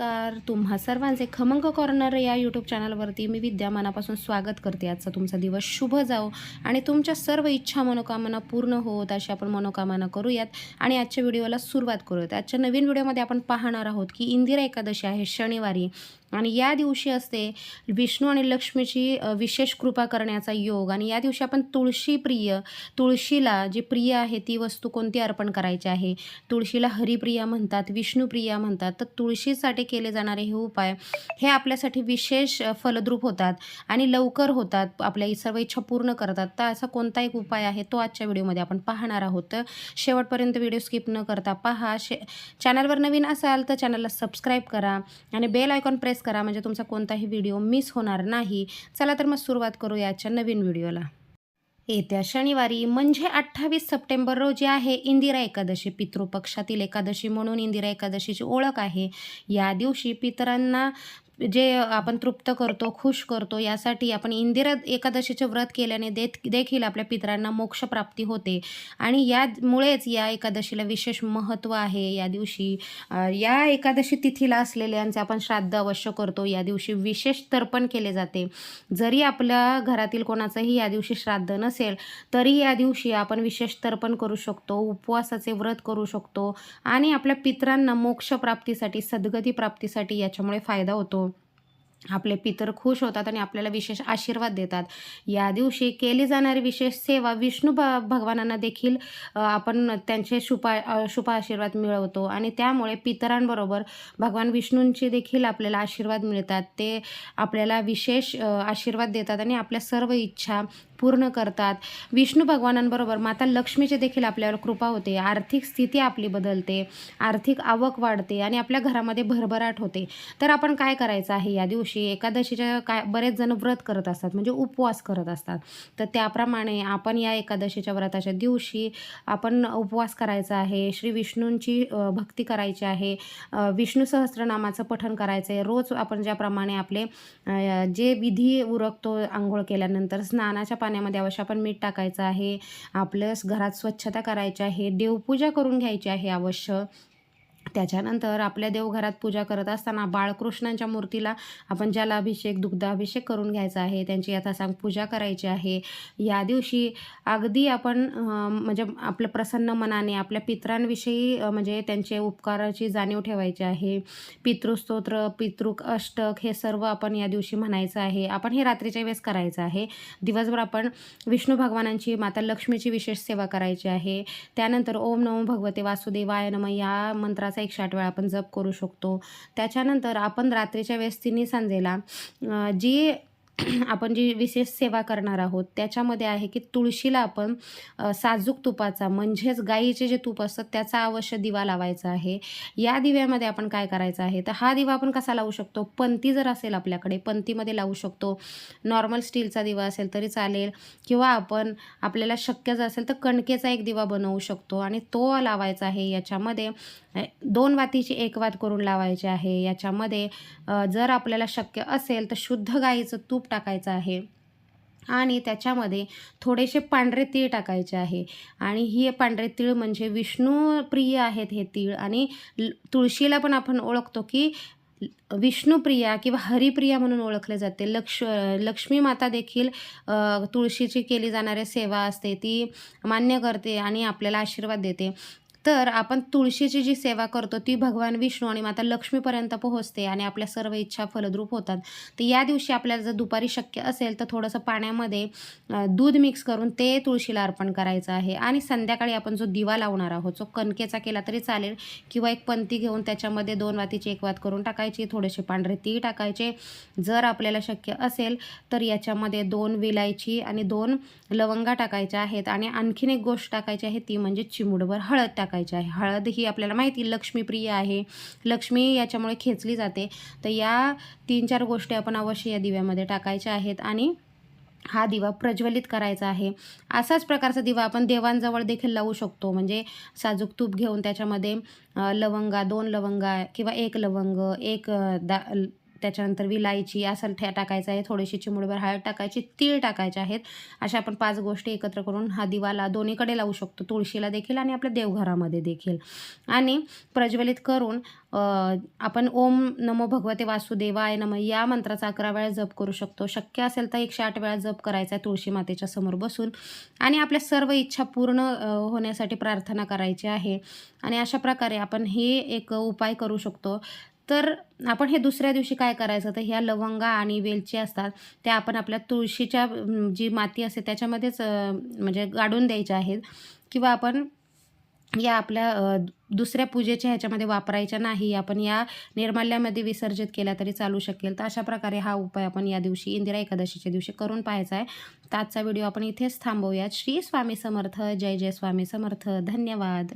नमस्कार. तुम्हा सर्वांचे खमंग कॉर्नर या यूट्यूब चॅनलवरती मी विद्या मनापासून स्वागत करते. आजचा तुमचा दिवस शुभ जाओ आणि तुमच्या सर्व इच्छा मनोकामना पूर्ण होत अशी आपण मनोकामना करूयात आणि आजच्या व्हिडिओला सुरुवात करूयात. आजच्या नवीन व्हिडिओमध्ये आपण पाहणार आहोत की इंदिरा एकादशी आहे शनिवारी. आणि या दिवशी असते विष्णू आणि लक्ष्मीची विशेष कृपा करण्याचा योग. आणि या दिवशी आपण तुळशी प्रिय तुळशीला जी प्रिय आहे ती वस्तू कोणती अर्पण करायची आहे? तुळशीला हरिप्रिया म्हणतात विष्णुप्रिया म्हणतात. तर तुळशीसाठी केले जाणारे हे उपाय हे आपल्यासाठी विशेष फलद्रूप होतात आणि लवकर होतात. आपल्या सर्व इच्छा पूर्ण करतात. तर असा कोणता एक उपाय आहे तो आजच्या व्हिडिओमध्ये आपण पाहणार आहोत. तर शेवटपर्यंत व्हिडिओ स्किप न करता पहा. शे चॅनलवर नवीन असाल तर चॅनलला सबस्क्राईब करा आणि बेल आयकॉन प्रेस करा म्हणजे तुमचा कोणताही व्हिडिओ मिस होणार नाही. चला तर मग सुरुवात करू याच्या नवीन व्हिडिओला. येत्या शनिवारी म्हणजे अठ्ठावीस सप्टेंबर रोजी आहे इंदिरा एकादशी. पितृपक्षातील एकादशी म्हणून इंदिरा एकादशीची ओळख आहे. या दिवशी पितरांना जे आपण तृप्त करतो खुश करतो यासाठी आपण इंदिरा एकादशीचे व्रत केल्याने देत देखील आपल्या पितरांना मोक्षप्राप्ती होते. आणि यामुळेच या एकादशीला विशेष महत्त्व आहे. या दिवशी या एकादशी तिथीला असलेल्यांचे आपण श्राद्ध अवश्य करतो. या दिवशी विशेष तर्पण केले जाते. जरी आपल्या घरातील कोणाचंही या दिवशी श्राद्ध नसेल तरी या दिवशी आपण विशेष तर्पण करू शकतो उपवासाचे व्रत करू शकतो आणि आपल्या पितरांना मोक्षप्राप्तीसाठी सद्गती प्राप्तीसाठी याच्यामुळे फायदा होतो. आपले पितर खुश होतात आणि आपल्याला विशेष आशीर्वाद देतात. या दिवशी केली जाणारी विशेष सेवा विष्णू भ भगवानांना देखील आपण त्यांचे शुभा शुभ आशीर्वाद मिळवतो. आणि त्यामुळे पितरांबरोबर भगवान विष्णूंचे देखील आपल्याला आशीर्वाद मिळतात. ते आपल्याला विशेष आशीर्वाद देतात आणि आपल्या सर्व इच्छा पूर्ण करतात. विष्णू भगवानांबरोबर माता लक्ष्मीची देखील आपल्यावर कृपा होते. आर्थिक स्थिती आपली बदलते. आर्थिक आवक वाढते आणि आपल्या घरामध्ये भरभराट होते. तर आपण काय करायचं आहे? या दिवशी एकादशीच्या काय बरेच जण व्रत करत असतात. म्हणजे उपवास करत असतात. तर त्याप्रमाणे आपण या एकादशीच्या व्रताच्या दिवशी आपण उपवास करायचा आहे. श्री विष्णूंची भक्ती करायची आहे. विष्णू सहस्त्रनामाचं पठण करायचं आहे रोज आपण ज्याप्रमाणे आपले जे विधी उरकतो आंघोळ केल्यानंतर स्नानाच्या पाण्यामध्ये अवश्य आपण मीठ टाकायचं आहे. आपलं घरात स्वच्छता करायची आहे. देवपूजा करून घ्यायची आहे अवश्य. त्याच्यानंतर आपल्या देवघरात पूजा करत असताना बाळकृष्णांच्या मूर्तीला आपण जलाभिषेक दुग्धाभिषेक करून घ्यायचा आहे त्यांची यथासांग पूजा करायची आहे. या दिवशी अगदी आपण म्हणजे आपलं प्रसन्न मनाने आपल्या पितरांविषयी म्हणजे त्यांचे उपकाराची जाणीव ठेवायची आहे. पितृस्तोत्र पितृक अष्टक हे सर्व आपण या दिवशी म्हणायचं आहे. आपण हे रात्रीच्या वेळेस करायचं आहे. दिवसभर आपण विष्णू भगवानांची माता लक्ष्मीची विशेष सेवा करायची आहे. त्यानंतर ओम नमो भगवते वासुदेवाय नम या मंत्राचा एकशे आठ वेळा आपण जप करू शकतो. त्याच्यानंतर आपण रात्रीच्या वेळेस तिन्ही सांजेला जी आपण जी विशेष सेवा करणार आहोत त्याच्यामध्ये आहे की तुळशीला आपण साजूक तुपाचा म्हणजेच गाईचे जे तूप असतं त्याचा अवश्य दिवा लावायचा आहे. या दिव्यामध्ये आपण काय करायचं आहे तर हा दिवा आपण कसा लावू शकतो? पंती जर असेल आपल्याकडे पंतीमध्ये लावू शकतो. नॉर्मल स्टीलचा दिवा असेल तरी चालेल किंवा आपण आपल्याला शक्य जर असेल तर कणकेचा एक दिवा बनवू शकतो. आणि तो लावायचा आहे याच्यामध्ये दोन वातीची एक वात करून लावायची आहे. याच्यामध्ये जर आपल्याला शक्य असेल तर शुद्ध गाईचं तूप टाकायचं आहे. आणि त्याच्यामध्ये थोडेसे पांढरे तीळ टाकायचे आहे. आणि ही पांढरे तीळ म्हणजे विष्णूप्रिय आहेत हे तीळ. आणि तुळशीला पण आपण ओळखतो की विष्णुप्रिया किंवा हरिप्रिया म्हणून ओळखले जाते. लक्ष लक्ष्मी माता देखील तुळशीची केली जाणारी सेवा असते. ती मान्य करते आणि आपल्याला आशीर्वाद देते. तर आपण तुळशीची जी सेवा करतो ती भगवान विष्णू आणि माता लक्ष्मीपर्यंत पोहोचते आणि आपल्या सर्व इच्छा फलद्रूप होतात. तर या दिवशी आपल्याला जर दुपारी शक्य असेल तर थोडंसं पाण्यामध्ये दूध मिक्स करून ते तुळशीला अर्पण करायचं आहे. आणि संध्याकाळी आपण जो दिवा लावणार आहोत जो कणकेचा केला तरी चालेल किंवा एक पंती घेऊन त्याच्यामध्ये दोन वातीची एक वात करून टाकायची थोडेसे पांढरे ती टाकायचे. जर आपल्याला शक्य असेल तर याच्यामध्ये दोन विलायची आणि दोन लवंगा टाकायच्या आहेत. आणि आणखीन एक गोष्ट टाकायची आहे ती म्हणजे चिमूडभर हळद टाकायची. आहे. हळद ही आपल्याला माहिती लक्ष्मीप्रिय आहे. लक्ष्मी याच्यामुळे खेचली जाते. तर या तीन चार गोष्टी आपण अवश्य या दिव्यामध्ये टाकायच्या आहेत आणि हा दिवा प्रज्वलित करायचा आहे. असाच प्रकारचा दिवा आपण देवांजवळ देखील लावू शकतो. म्हणजे साजूक तूप घेऊन त्याच्यामध्ये लवंगा दोन लवंगा किंवा एक लवंग एक दा त्याच्यानंतर विलायची या संठ्या टाकायचं आहे थोडीशी चिमुडभर हळद टाकायची तीळ टाकायचे आहेत. अशा आपण पाच गोष्टी एकत्र करून हा दिवाला दोन्हीकडे लावू शकतो. तुळशीला देखील आणि आपल्या देवघरामध्ये देखील. आणि प्रज्वलित करून आपण ओम नमो भगवते वासुदेवाय नम या मंत्राचा अकरा वेळा जप करू शकतो. शक्य असेल तर एकशे आठ वेळा जप करायचा आहे तुळशी मातेच्या समोर बसून. आणि आपल्या सर्व इच्छा पूर्ण होण्यासाठी प्रार्थना करायची आहे. आणि अशा प्रकारे आपण हे एक उपाय करू शकतो. तर आपण हे दुसऱ्या दिवशी काय करायचं? तर ह्या लवंगा आणि वेलची असतात त्या आपण आपल्या तुळशीच्या जी माती असते त्याच्यामध्येच म्हणजे गाडून द्यायच्या आहेत. किंवा आपण या आपल्या दुसऱ्या पूजेच्या ह्याच्यामध्ये वापरायच्या नाही आपण या निर्माल्यामध्ये विसर्जित केल्या तरी चालू शकेल. तर अशा प्रकारे हा उपाय आपण या दिवशी इंदिरा एकादशीच्या दिवशी करून पाहायचा आहे. तर आजचा व्हिडिओ आपण इथेच थांबवूयात. श्री स्वामी समर्थ. जय जय स्वामी समर्थ. धन्यवाद.